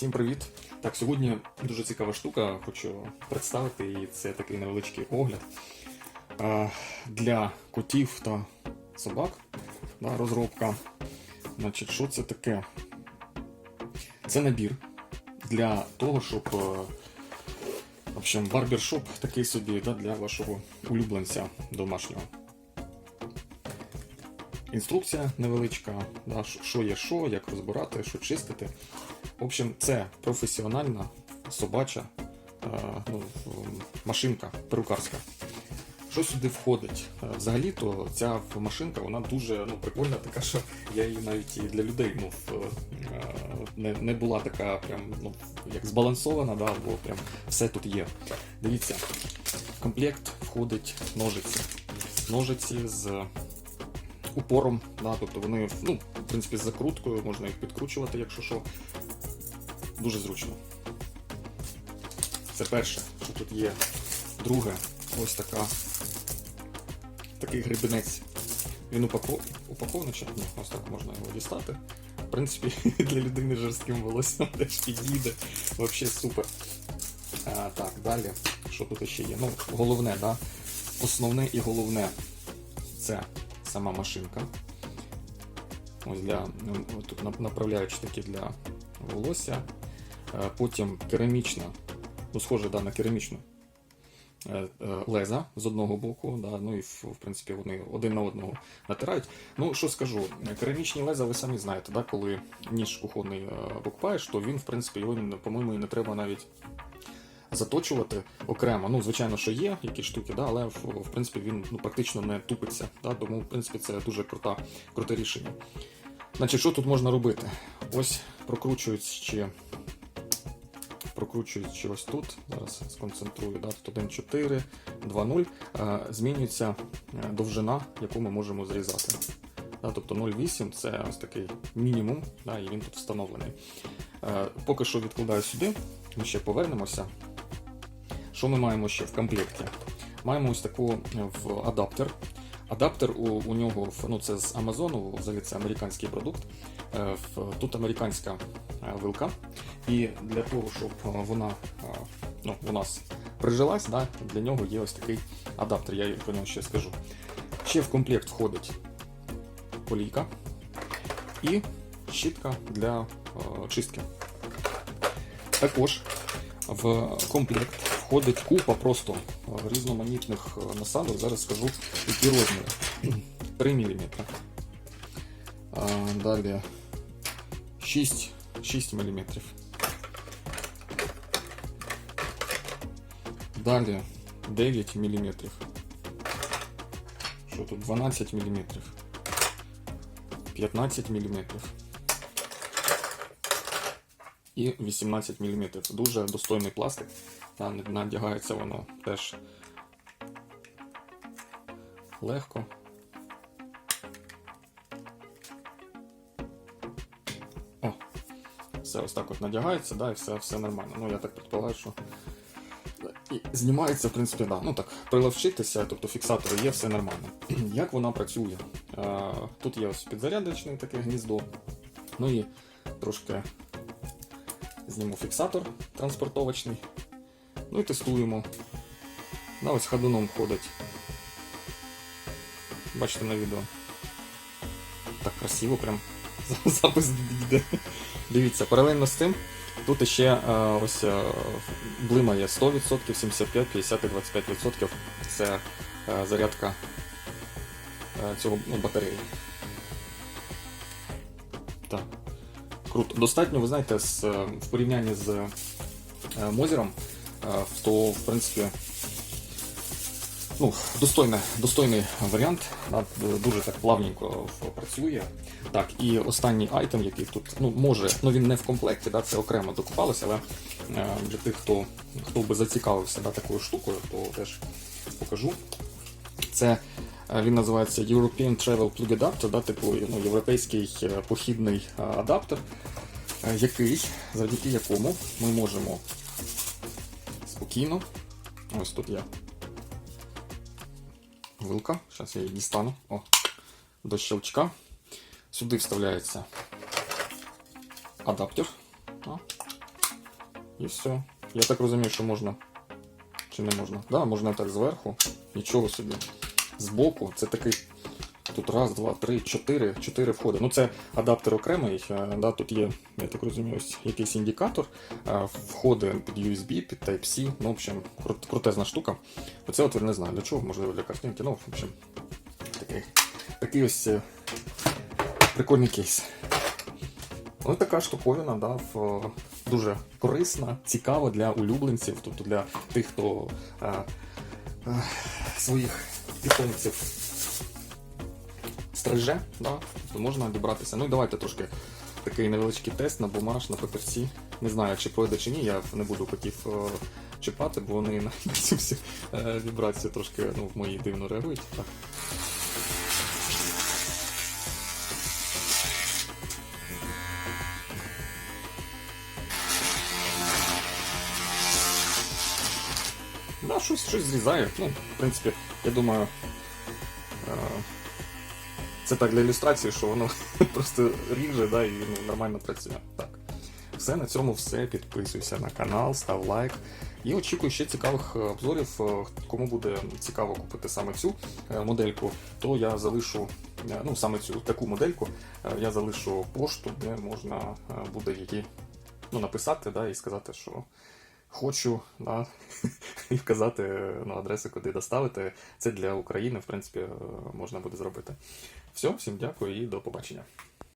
Всім привіт! Так, сьогодні дуже цікава штука, хочу представити, і це такий невеличкий огляд. Для котів та собак да, розробка. Значить, що це таке? Це набір для того, щоб е, в общем, барбершоп такий собі да, для вашого улюбленця домашнього. Інструкція невеличка, да, що є що, як розбирати, що чистити. В общем, це професіональна собача е, ну, машинка перукарська. Що сюди входить? Е, Взагалі-то ця машинка вона дуже ну, прикольна, така що я її навіть і для людей ну, е, не, не була така прям ну, як збалансована, да, бо прям все тут є. Дивіться, в комплект входить ножиці. Ножиці з упором, да, тобто вони ну, в принципі з закруткою, можна їх підкручувати, якщо що. Дуже зручно. Це перше, що тут є. Друге, ось така. Такий гребінець. Він упако... упакований чи ні, ось так можна його дістати. В принципі, для людини з жорстким волоссям теж підійде. Взагалі супер. А, так, далі. Що тут ще є? Ну, головне, да? Основне і головне це сама машинка. Ось для ну, тут нап- направляючі такі для волосся. Е, Потім керамічна, ну, схоже да, на керамічну е, е, леза з одного боку, да, ну і в, принципі вони один на одного натирають. Ну, що скажу, керамічні леза, ви самі знаєте, да, коли ніж кухонний покупаєш, то він, в принципі, його, по-моєму, і не треба навіть заточувати окремо. Ну, звичайно, що є якісь штуки, да, але в принципі він ну, практично не тупиться. Да, тому, в принципі, це дуже крута, круте рішення. Значить, що тут можна робити? Ось прокручують ще. Прокручують ще ось тут. Зараз сконцентрую. Да, тут 1.4, 2.0. Е, Змінюється е, довжина, яку ми можемо зрізати. Да, тобто 0,8 це ось такий мінімум, да, і він тут встановлений. Е, Поки що відкладаю сюди, ми ще повернемося. Що ми маємо ще в комплекті? Маємо ось таку в адаптер. Адаптер у, у нього ну, це з Амазону, взагалі це американський продукт. Тут американська вилка. І для того, щоб е, вона е, ну, у нас прижилась, да, для нього є ось такий адаптер, я про нього ще скажу. Ще в комплект входить полійка і щітка для е, чистки. Також в комплект входить купа просто е, різноманітних е, насадок. Зараз скажу, які розміри. 3 мм. Далі 6, 6 мм. Далі 9 мм. Що тут? 12 мм. 15 мм. І 18 мм. Дуже достойний пластик. Та надягається воно теж легко. О, все ось так от надягається, да, і все, все нормально. Ну, я так предполагаю, що. І знімається, в принципі, да. Ну так, приловчитися, тобто фіксатори є, все нормально. Як вона працює? А, тут є ось підзарядочне таке гніздо. Ну і трошки зніму фіксатор транспортовочний. Ну і тестуємо. Да, ось ходуном ходить. Бачите на відео. Так красиво прям запис йде. Дивіться, паралельно з тим, тут ще е, ось блимає 100%, 75, 50 і 25%. Це е, зарядка е, цього ну, батареї. Так. Круто. Достатньо, ви знаєте, з, в порівнянні з Мозером, то в принципі ну, достойне, достойний варіант. да, Дуже так плавненько працює. Так, і останній айтем, який тут ну, може, ну він не в комплекті, да, це окремо докупалося, але е, для тих, хто, хто би зацікавився да, такою штукою, то теж покажу. Це е, він називається European Travel Plug Adapter, да, типу ну, європейський е, похідний е, адаптер, е, який, завдяки якому ми можемо спокійно. Ось тут я вилка. Зараз я її дістану. О, до щелчка. Сюди вставляється адаптер. О, І все. Я так розумію, що можна. Чи не можна? Да, можна так зверху. Нічого собі. Збоку. Це такий. Тут раз, два, три, чотири, чотири входи. Ну це адаптер окремий. е, Да, тут є, я так розумію, ось якийсь індикатор. е, Входи під USB, під Type-C. Ну, в общем, крутезна штука. Оце от я не знаю для чого, можливо для картинки. Ну, в общем, такий, такий ось е, прикольний кейс. Ось така штуковина, да, в, дуже корисна, цікава для улюбленців, тобто для тих, хто е, е, своїх питомців стриже, да, то можна дібратися. Ну і давайте трошки такий невеличкий тест на бумаж, на папірці. Не знаю, чи пройде чи ні, я не буду котів е, чіпати, бо вони на цю всю е, вібрацію трошки ну, в мої дивно реагують. Так. Щось, щось зрізає. Ну, в принципі, я думаю, е, це так для ілюстрації, що воно просто ріже, да, і ну, нормально працює. Так. Все, на цьому все. Підписуйся на канал, став лайк. І очікую ще цікавих е, обзорів. Е, Кому буде цікаво купити саме цю е, модельку, то я залишу ну, саме цю таку модельку, я залишу пошту, де можна буде її ну, написати да, і сказати, що хочу, да, і вказати ну, адресу, куди доставити. Це для України, в принципі, е, можна буде зробити. Все, всім дякую і до побачення.